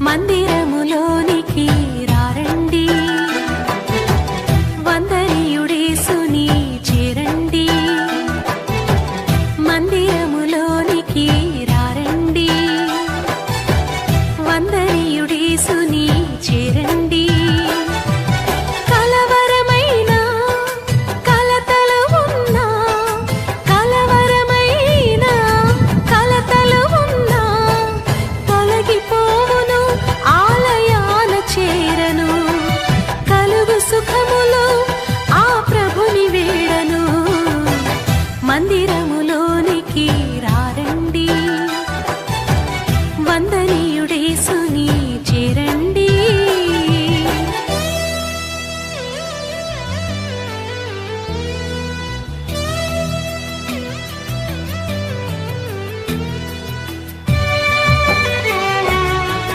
మందిరములోనికి రారండి. వందనీయుడేసుని చేరండి. మందిరములోనికి రారండి. వందనీయుడేసుని లోనికి రారండి. వందనీయుడేసుని